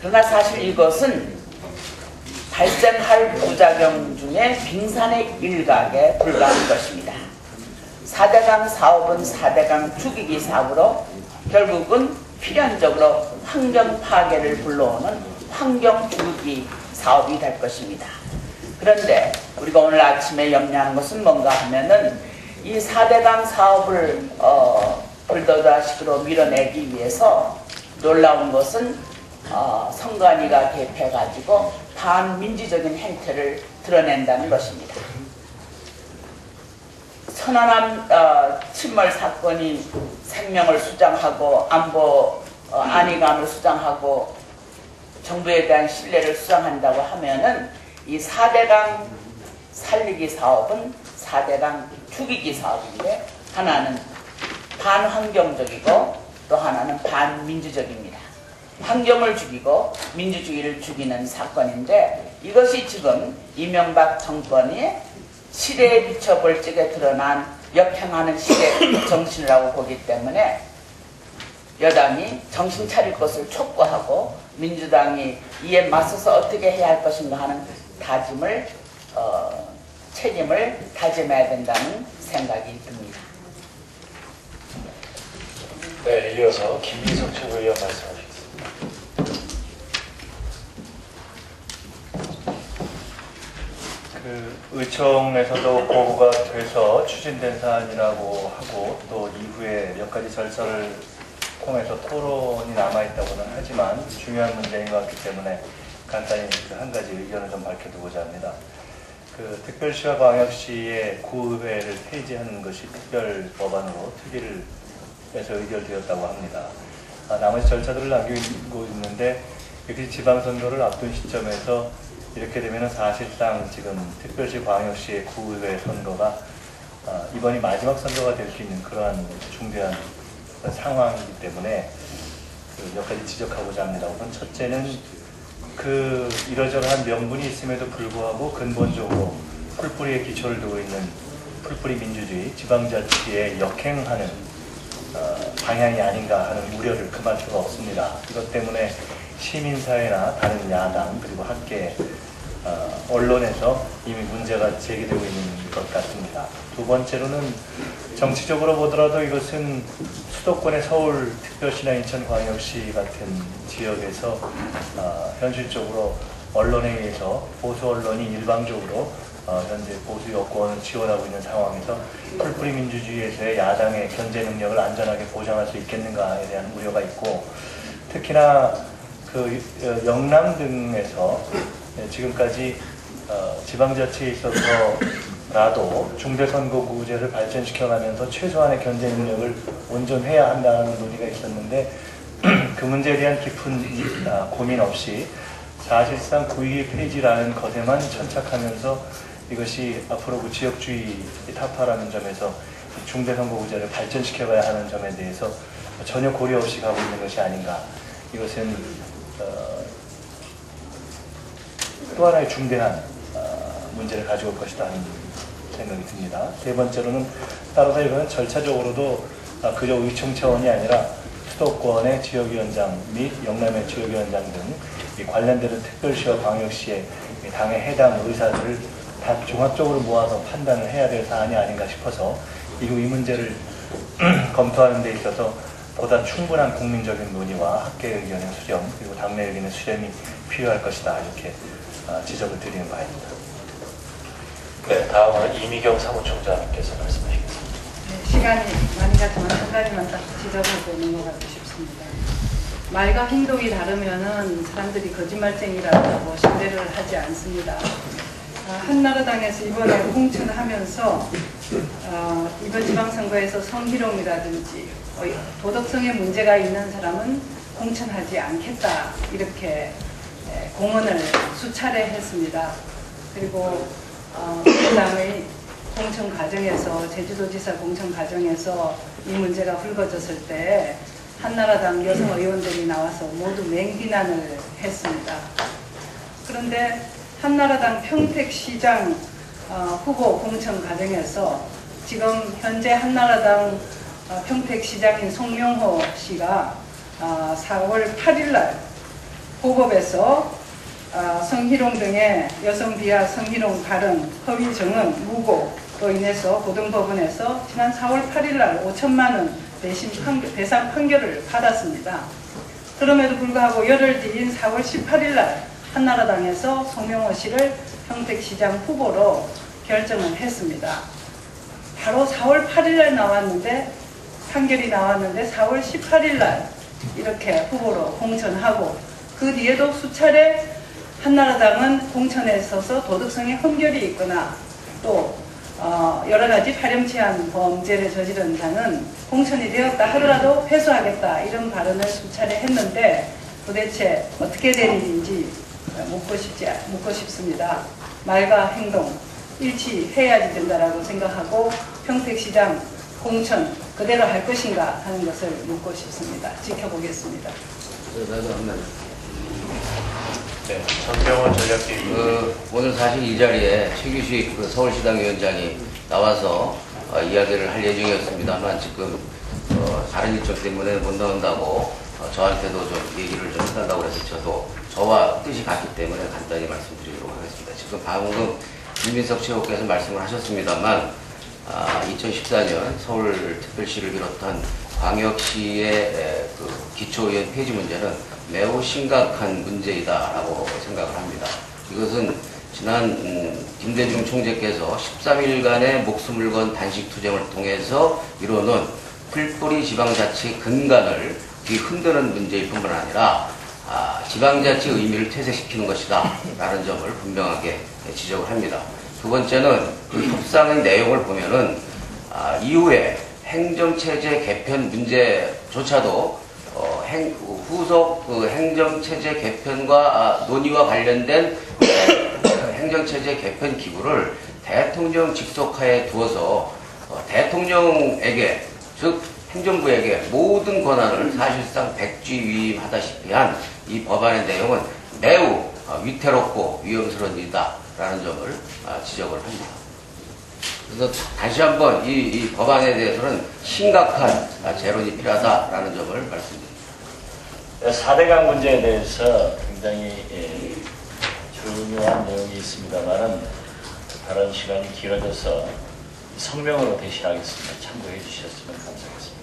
그러나 사실 이것은 발생할 부작용 중에 빙산의 일각에 불과한 것입니다. 4대강 사업은 4대강 죽이기 사업으로 결국은 필연적으로 환경 파괴를 불러오는 환경 죽이기 사업이 될 것입니다. 그런데 우리가 오늘 아침에 염려하는 것은 뭔가 하면은 이 4대강 사업을 어, 불도다식으로 밀어내기 위해서 놀라운 것은 어, 선관위가 개폐해가지고 반민주적인 행태를 드러낸다는 것입니다. 천안함 어, 침몰 사건이 생명을 수장하고 안보 어, 안위감을 수장하고 정부에 대한 신뢰를 수장한다고 하면은 이 4대강 살리기 사업은 4대강 죽이기 사업인데 하나는 반환경적이고 또 하나는 반민주적입니다. 환경을 죽이고 민주주의를 죽이는 사건인데 이것이 지금 이명박 정권이 시대에 비춰볼 적에 드러난 역행하는 시대 정신이라고 보기 때문에 여당이 정신 차릴 것을 촉구하고 민주당이 이에 맞서서 어떻게 해야 할 것인가 하는 다짐을 어, 책임을 다짐해야 된다는 생각이 듭니다. 네, 이어서 김민석 최고위원 말씀하시겠습니다. 그 의총에서도 보고가 돼서 추진된 사안이라고 하고 또 이후에 몇 가지 절차를 통해서 토론이 남아있다고는 하지만 중요한 문제인 것 같기 때문에 간단히 그 한 가지 의견을 좀 밝혀두고자 합니다. 그 특별시와 광역시의 구의회를 폐지하는 것이 특별 법안으로 특위를 해서 의결되었다고 합니다. 아, 나머지 절차들을 남기고 있는데 이렇게 지방선거를 앞둔 시점에서 이렇게 되면 사실상 지금 특별시 광역시의 구의회 선거가 아, 이번이 마지막 선거가 될 수 있는 그러한 중대한 상황이기 때문에 그몇 가지 지적하고자 합니다. 우선 첫째는 그 이러저러한 명분이 있음에도 불구하고 근본적으로 풀뿌리에 기초를 두고 있는 풀뿌리 민주주의 지방자치에 역행하는 어, 방향이 아닌가 하는 우려를 금할 수가 없습니다. 이것 때문에 시민사회나 다른 야당 그리고 학계 어, 언론에서 이미 문제가 제기되고 있는 것 같습니다. 두 번째로는 정치적으로 보더라도 이것은 수도권의 서울 특별시나 인천광역시 같은 지역에서 어, 현실적으로 언론에 의해서 보수 언론이 일방적으로 어, 현재 보수 여권을 지원하고 있는 상황에서 풀뿌리 민주주의에서의 야당의 견제 능력을 안전하게 보장할 수 있겠는가에 대한 우려가 있고 특히나 그 어, 영남 등에서 지금까지 어, 지방자치에 있어서라도 중대선거구제를 발전시켜가면서 최소한의 견제 능력을 온전해야 한다는 논의가 있었는데 그 문제에 대한 깊은 아, 고민 없이 사실상 구의 폐지라는 것에만 천착하면서 이것이 앞으로 그 지역주의 타파라는 점에서 중대선거구제를 발전시켜가야 하는 점에 대해서 전혀 고려 없이 가고 있는 것이 아닌가. 이것은 어, 또 하나의 중대한 어, 문제를 가지고 올 것이다 하는 생각이 듭니다. 세 번째로는 따라서 이거는 절차적으로도 아, 그저 의총 차원이 아니라 수도권의 지역위원장 및 영남의 지역위원장 등 관련되는 특별시와 광역시의 당의 해당 의사들을 다 종합적으로 모아서 판단을 해야 될 사안이 아닌가 싶어서 이후 이 문제를 검토하는 데 있어서 보다 충분한 국민적인 논의와 학계 의견의 수렴 그리고 당내 의견의 수렴이 필요할 것이다 이렇게 아, 지적을 드리는 바입니다. 네, 다음은 이미경 사무총장님께서 말씀하시겠습니다. 네, 시간이 많이 가지만 한 가지만 딱 지적하고 넘어가고 싶습니다. 말과 행동이 다르면은 사람들이 거짓말쟁이라고 신뢰를 하지 않습니다. 아, 한나라당에서 이번에 홍천하면서 어, 이번 지방선거에서 성희롱이라든지 어, 도덕성에 문제가 있는 사람은 공천하지 않겠다 이렇게 에, 공언을 수차례 했습니다. 그리고 어, 그다음에 공천 과정에서 제주도지사 공천 과정에서 이 문제가 불거졌을 때 한나라당 여성 의원들이 나와서 모두 맹비난을 했습니다. 그런데 한나라당 평택시장 어, 후보 공천 과정에서 지금 현재 한나라당 어, 평택시장인 송명호 씨가 어, 4월 8일 날 고법에서 아, 성희롱 등의 여성 비하 성희롱 발언, 허위 증언, 무고로 인해서 고등법원에서 지난 4월 8일 날 5천만 원 대신 판결, 배상 판결을 받았습니다. 그럼에도 불구하고 열흘 뒤인 4월 18일 날 한나라당에서 송명호 씨를 평택시장 후보로 결정을 했습니다. 바로 4월 8일 날 나왔는데 판결이 나왔는데 4월 18일 날 이렇게 후보로 공천하고 그 뒤에도 수차례 한나라당은 공천에 있어서 도덕성에 흠결이 있거나 또 어, 여러 가지 파렴치한 범죄를 저지른 자는 공천이 되었다 하더라도 회수하겠다 이런 발언을 수차례 했는데 도대체 어떻게 된 일인지 묻고 싶지 묻고 싶습니다. 말과 행동 일치해야지 된다라고 생각하고 평택시장 공천 그대로 할 것인가 하는 것을 묻고 싶습니다. 지켜보겠습니다. 네, 전병원 전략기획위 그 오늘 사실 이 자리에 최규식 그 서울시당 위원장이 나와서 어, 이야기를 할 예정이었습니다만 지금 어, 다른 일정 때문에 못 나온다고 어, 저한테도 좀 얘기를 좀 해달라고 해서 저도 저와 뜻이 같기 때문에 간단히 말씀드리도록 하겠습니다. 지금 방금 김민석 최고께서 말씀을 하셨습니다만 아, 2014년 서울특별시를 비롯한 광역시의 에, 그 기초의원 폐지 문제는 매우 심각한 문제이다라고 생각을 합니다. 이것은 지난 음, 김대중 총재께서 13일간의 목숨을 건 단식 투쟁을 통해서 이뤄놓은 풀뿌리 지방자치 근간을 뒤흔드는 문제일 뿐만 아니라 아, 지방자치 의미를 퇴색시키는 것이다 라는 점을 분명하게 지적을 합니다. 두 번째는 그 협상의 내용을 보면은 아, 이후에 행정체제 개편 문제조차도 어, 행- 후속 그 행정체제 개편과 아, 논의와 관련된 행정체제 개편 기구를 대통령 직속하에 두어서 어, 대통령에게 즉 행정부에게 모든 권한을 사실상 백지위임하다시피 한 이 법안의 내용은 매우 어, 위태롭고 위험스러운 일이다라는 점을 아, 지적을 합니다. 그래서 다시 한번 이, 이 법안에 대해서는 심각한 아, 재론이 필요하다라는 점을 말씀드립니다. 4대강 문제에 대해서 굉장히 예, 중요한 내용이 있습니다만은 발언 시간이 길어져서 성명으로 대신하겠습니다. 참고해 주셨으면 감사하겠습니다.